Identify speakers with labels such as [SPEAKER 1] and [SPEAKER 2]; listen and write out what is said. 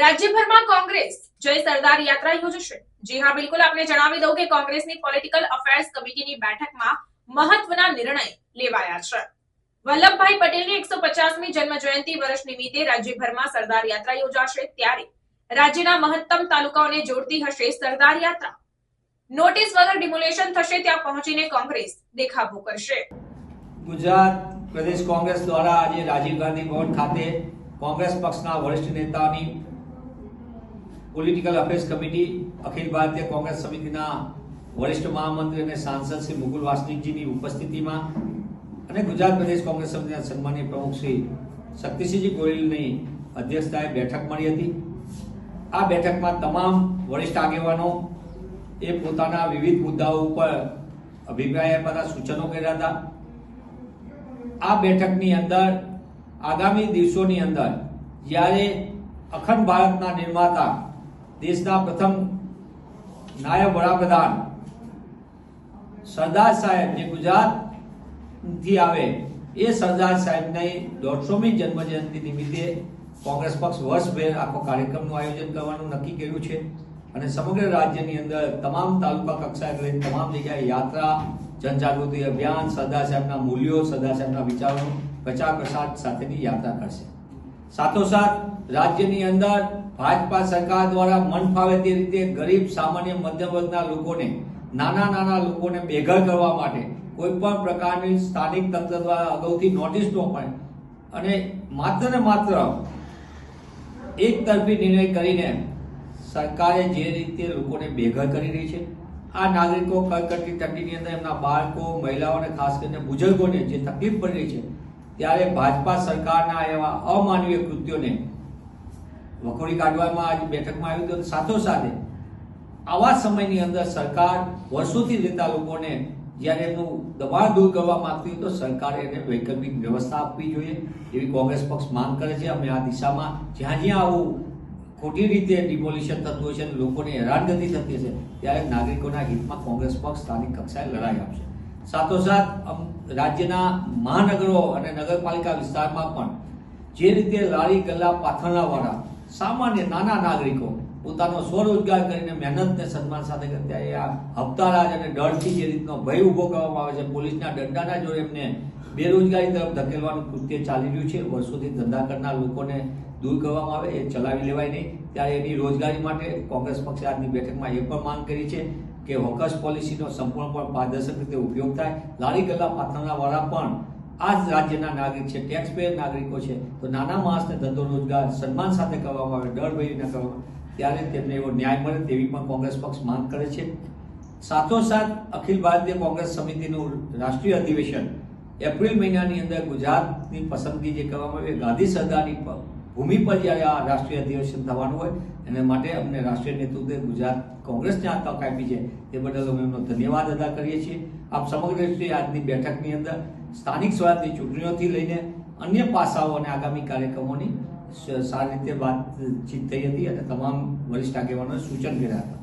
[SPEAKER 1] રાજ્યભરમાં કોંગ્રેસ, જય સરદાર યાત્રા યોજશે. જી હા, બિલકુલ આપને જણાવી દઉં કે કોંગ્રેસની પોલિટિકલ અફેર્સ કમિટીની બેઠકમાં મહત્વના નિર્ણય લેવાયા છે. વલ્લભભાઈ પટેલની એકસો પચાસમી જન્મ જયંતિ વર્ષ નિમિત્તે રાજ્યભરમાં સરદાર યાત્રા યોજાશે. ત્યારે રાજ્યના મહત્તમ તાલુકાઓને જોડતી હશે સરદાર યાત્રા. નોટિસ વગર ડિમોલેશન થશે, ત્યાં પહોંચીને કોંગ્રેસ દેખાવો કરશે.
[SPEAKER 2] ગુજરાત પ્રદેશ કોંગ્રેસ દ્વારા આજે રાજીવ ગાંધી ભવન ખાતે કોંગ્રેસ પક્ષના વરિષ્ઠ નેતાની political affairs committee Akhil Bharatiya Congress સમિતિના વરિષ્ઠ મહામંત્રી અને સાંસદ શ્રી મુકુલ વાસનિકજીની ઉપસ્થિતિમાં અને ગુજરાત પ્રદેશ કોંગ્રેસ સમિતિના સન્માનીય પ્રમુખ શ્રી શક્તિસિંહજી ગોયલની અધ્યક્ષતાએ બેઠક મળી હતી. આ બેઠકમાં તમામ વરિષ્ઠ આગેવાનો એ પોતાના વિવિધ મુદ્દાઓ ઉપર અભિપ્રાય આપવાના સૂચનો કર્યા હતા. આ બેઠકની અંદર, આગામી દિવસોની અંદર જ્યારે અખંડ ભારતના નિર્માતા દેશના પ્રથમ નાયબ વડાપ્રધાન સરદાર સાહેબ જે ગુજરાતથી આવે, એ સરદાર સાહેબની દોઢસોમી જન્મ જયંતિ નિમિત્તે કોંગ્રેસ પક્ષ વર્ષભેર આખો કાર્યક્રમનું આયોજન કરવાનું નક્કી કર્યું છે. અને સમગ્ર રાજ્યની અંદર તમામ તાલુકા કક્ષાએ લઈને તમામ જગ્યાએ યાત્રા, જનજાગૃતિ અભિયાન, સરદાર સાહેબના મૂલ્યો, સરદાર સાહેબના વિચારો પ્રચાર પ્રસાર સાથેની યાત્રા કરશે. સાથોસાથ રાજ્યની અંદર ભાજપા સરકાર દ્વારા મન ફાવે તે રીતે ગરીબ, સામાન્ય, મધ્યમ વર્ગના લોકોને, નાના નાના લોકોને બેઘર કરવા માટે કોઈ પણ પ્રકારની સ્થાનિક તંત્ર દ્વારા અગાઉથી નોટિસ ન પડે. અને માત્ર ને માત્ર એક તરફી નિર્ણય કરીને સરકારે જે રીતે લોકોને બેઘર કરી રહી છે, આ નાગરિકો કડકડતી ઠંડીની અંદર એમના બાળકો, મહિલાઓને ખાસ કરીને બુઝુર્ગોને જે તકલીફ પડી રહી છે, ત્યારે ભાજપા સરકારના એવા અમાનવીય કૃત્યોને વખોડી કાઢવામાં આજે બેઠકમાં આવ્યું હતું. સાથોસાથે આવા સમયની અંદર સરકાર વર્ષોથી રહેતા લોકોને જ્યારે એમનું દબાણ દૂર કરવા માંગતી હોય તો સરકારે એને વૈકલ્પિક વ્યવસ્થા આપવી જોઈએ. એવી કોંગ્રેસ પક્ષ માંગ કરે છે. અમે આ દિશામાં જ્યાં જ્યાં આવું ખોટી રીતે ડિમોલિશન થતું હોય છે અને લોકોને હેરાનગતિ થતી હશે ત્યારે નાગરિકોના હિતમાં કોંગ્રેસ પક્ષ સ્થાનિક કક્ષાએ લડાઈ આપશે. સાથોસાથ રાજ્યના મહાનગરો અને નગરપાલિકા વિસ્તારમાં પણ જે રીતે લારી ગલ્લા પાથરણાવાળા સામાન્ય નાના નાગરિકો પોતાનો સ્વરોજગાર કરીને મહેનતને સન્માન સાથે કરતા એ આ હપ્તારાજ અને ડરથી જે રીતનો ભય ઊભો કરવામાં આવે છે, પોલીસના દંડાના જોડે એમને બેરોજગારી તરફ ધકેલવાનું કૃત્ય ચાલી રહ્યું છે. વર્ષોથી ધંધા કરનાર લોકોને દૂર કરવામાં આવે, એ ચલાવી લેવાય નહીં. ત્યારે એની રોજગારી માટે કોંગ્રેસ પક્ષે આજની બેઠકમાં એ પણ માંગ કરી છે કે હોકસ પોલિસીનો સંપૂર્ણપણે પારદર્શક રીતે ઉપયોગ થાય. લારી ગલ્લા પાત્રના વાળા પણ આ રાજ્યના નાગરિક છે ટેક્સ પેયર નાગરિકો છે, તો નાના માણસને ધંધો, રોજગાર, સન્માન સાથે કરવામાં આવે ડર ભય ન કરવામાં ત્યારે તેમને એવો ન્યાય મળે તેવી પણ કોંગ્રેસ પક્ષ માંગ કરે છે. સાથોસાથ અખિલ ભારતીય કોંગ્રેસ સમિતિનું રાષ્ટ્રીય અધિવેશન એપ્રિલ મહિનાની અંદર ગુજરાતની પસંદગી જે કરવામાં આવી ગાંધી સરદારની ભૂમિ પર જ્યારે આ રાષ્ટ્રીય અધિવેશન થવાનું હોય, એને માટે અમને રાષ્ટ્રીય નેતૃત્વે ગુજરાત કોંગ્રેસને આ તક આપી છે. તે બદલ અમે એમનો ધન્યવાદ અદા કરીએ છીએ. આપ સમગ્ર રીતે આજની બેઠકની અંદર સ્થાનિક સ્વરાજની ચૂંટણીઓથી લઈને અન્ય પાસાઓ અને આગામી કાર્યક્રમોની સારી રીતે વાતચીત થઈ હતી અને તમામ વરિષ્ઠ આગેવાનોએ સૂચન કર્યા હતા.